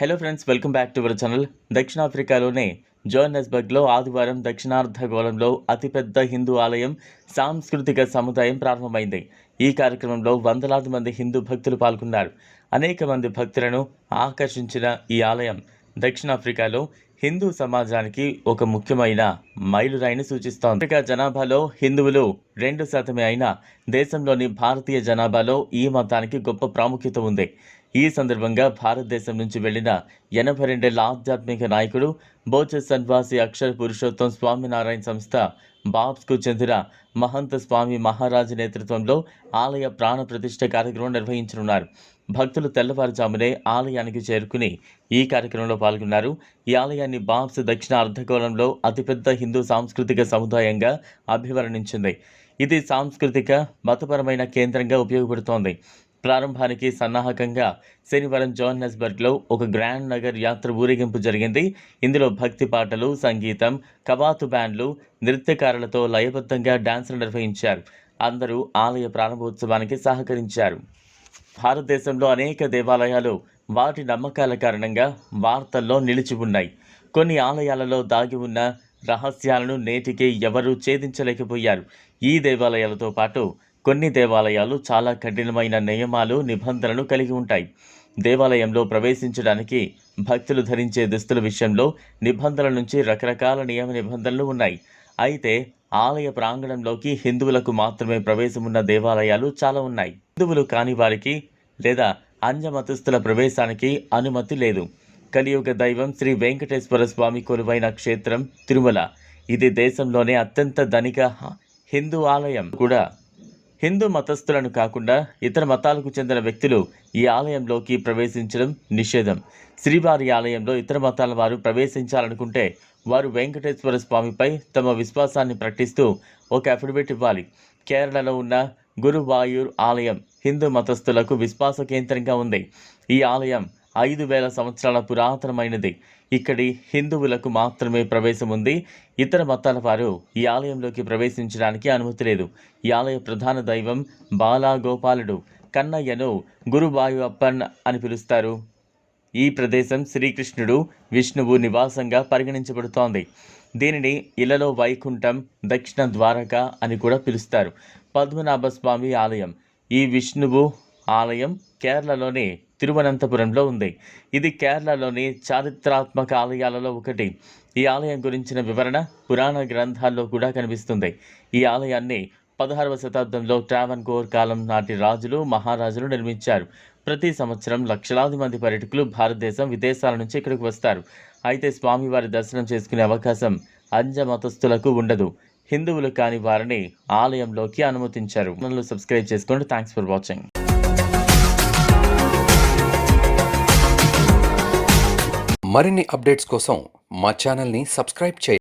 Hello friends welcome back to our channel దక్షిణాఫ్రికాలోని జోహన్నెస్బర్గ్లో ఆదివారం దక్షిణార్ధగోళంలో అతిపెద్ద హిందూ ఆలయం సాంస్కృతిక సముదాయం ప్రారంభమైంది. ఈ కార్యక్రమంలో వందలాది మంది హిందూ భక్తులు పాల్గొన్నారు. అనేక మంది భక్తులను ఆకర్షించిన ఈ ఆలయం. దక్షిణాఫ్రికాలో హిందూ సమాజానికి ఒక ముఖ్యమైన మైలురాయిని సూచిస్తోంది. ఆఫ్రికా జనాభాలో హిందువులు రెండు శాతమే అయినా దేశంలోని భారతీయ జనాభాలో ఈ మతానికి గొప్ప ప్రాముఖ్యత ఉంది. ఈ సందర్భంగా భారతదేశం నుంచి వెళ్ళిన ఎనభై రెండేళ్ళ ఆధ్యాత్మిక నాయకుడు బోచ సన్వాసి అక్షర పురుషోత్తం స్వామినారాయణ సంస్థ బాబ్స్కు చెందిన మహంత స్వామి మహారాజు నేతృత్వంలో ఆలయ ప్రాణ ప్రతిష్ఠ కార్యక్రమం నిర్వహించనున్నారు. భక్తులు తెల్లవారుజామునే ఆలయానికి చేరుకుని ఈ కార్యక్రమంలో పాల్గొన్నారు. ఈ ఆలయాన్ని బాబ్స్ దక్షిణ అర్ధగోళంలో అతిపెద్ద హిందూ సాంస్కృతిక సముదాయంగా అభివర్ణించింది. ఇది సాంస్కృతిక మతపరమైన కేంద్రంగా ఉపయోగపడుతోంది. ప్రారంభానికి సన్నాహకంగా శనివారం జోహన్నెస్బర్గ్లో ఒక గ్రాండ్ నగర్ యాత్ర ఊరేగింపు జరిగింది. ఇందులో భక్తి పాటలు సంగీతం కవాతు బ్యాండ్లు నృత్యకారులతో లయబద్ధంగా డాన్సులు నిర్వహించారు. అందరూ ఆలయ ప్రారంభోత్సవానికి సహకరించారు. భారతదేశంలో అనేక దేవాలయాలు వాటి నమ్మకాల కారణంగా వార్తల్లో నిలిచి ఉన్నాయి. కొన్ని ఆలయాలలో దాగి ఉన్న రహస్యాలను నేటికి ఎవరూ ఛేదించలేకపోయారు. ఈ దేవాలయాలతో పాటు కొన్ని దేవాలయాలు చాలా కఠినమైన నియమాలు నిబంధనలు కలిగి ఉంటాయి. దేవాలయంలో ప్రవేశించడానికి భక్తులు ధరించే దుస్తుల విషయంలో నిబంధనల నుంచి రకరకాల నియమ నిబంధనలు ఉన్నాయి. అయితే ఆలయ ప్రాంగణంలోకి హిందువులకు మాత్రమే ప్రవేశం ఉన్న దేవాలయాలు చాలా ఉన్నాయి. హిందువులు కాని వారికి లేదా అన్య మతస్థుల ప్రవేశానికి అనుమతి లేదు. కలియుగ దైవం శ్రీ వెంకటేశ్వర స్వామి కొలువైన క్షేత్రం తిరుమల. ఇది దేశంలోనే అత్యంత ధనిక హిందూ ఆలయం కూడా. హిందూ మతస్థులను కాకుండా ఇతర మతాలకు చెందిన వ్యక్తులు ఈ ఆలయంలోకి ప్రవేశించడం నిషేధం. శ్రీవారి ఆలయంలో ఇతర మతాల వారు ప్రవేశించాలనుకుంటే వారు వెంకటేశ్వర స్వామిపై తమ విశ్వాసాన్ని ప్రకటిస్తూ ఒక అఫిడవిట్ ఇవ్వాలి. కేరళలో ఉన్న గురువాయూర్ ఆలయం హిందూ మతస్థులకు విశ్వాస కేంద్రంగా ఉంది. ఈ ఆలయం ఐదు వేల సంవత్సరాల పురాతనమైనది. ఇక్కడి హిందువులకు మాత్రమే ప్రవేశం ఉంది. ఇతర మతాల వారు ఈ ఆలయంలోకి ప్రవేశించడానికి అనుమతి లేదు. ఈ ఆలయ ప్రధాన దైవం బాలాగోపాలుడు. కన్నయ్యను గురువాయు అప్పన్ అని పిలుస్తారు. ఈ ప్రదేశం శ్రీకృష్ణుడు విష్ణువు నివాసంగా పరిగణించబడుతోంది. దీనిని ఇలలో వైకుంఠం దక్షిణ ద్వారక అని కూడా పిలుస్తారు. పద్మనాభ స్వామి ఆలయం. ఈ విష్ణువు ఆలయం కేరళలోని తిరువనంతపురంలో ఉంది. ఇది కేరళలోని చారిత్రాత్మక ఆలయాలలో ఒకటి. ఈ ఆలయం గురించిన వివరణ పురాణ గ్రంథాల్లో కూడా కనిపిస్తుంది. ఈ ఆలయాన్ని పదహారవ శతాబ్దంలో ట్రావెన్కోర్ కాలం నాటి రాజులు మహారాజులు నిర్మించారు. ప్రతి సంవత్సరం లక్షలాది మంది పర్యటకులు భారతదేశం విదేశాల నుంచి ఇక్కడికి వస్తారు. అయితే స్వామివారి దర్శనం చేసుకునే అవకాశం అంజ మతస్థులకు ఉండదు. హిందువులు కాని వారిని ఆలయంలోకి అనుమతించారు. మనల్ని సబ్స్క్రైబ్ చేసుకోండి. థ్యాంక్స్ ఫర్ వాచింగ్ మరిన్ని అప్డేట్స్ కోసం మా ఛానల్ని సబ్స్క్రైబ్ చేయండి.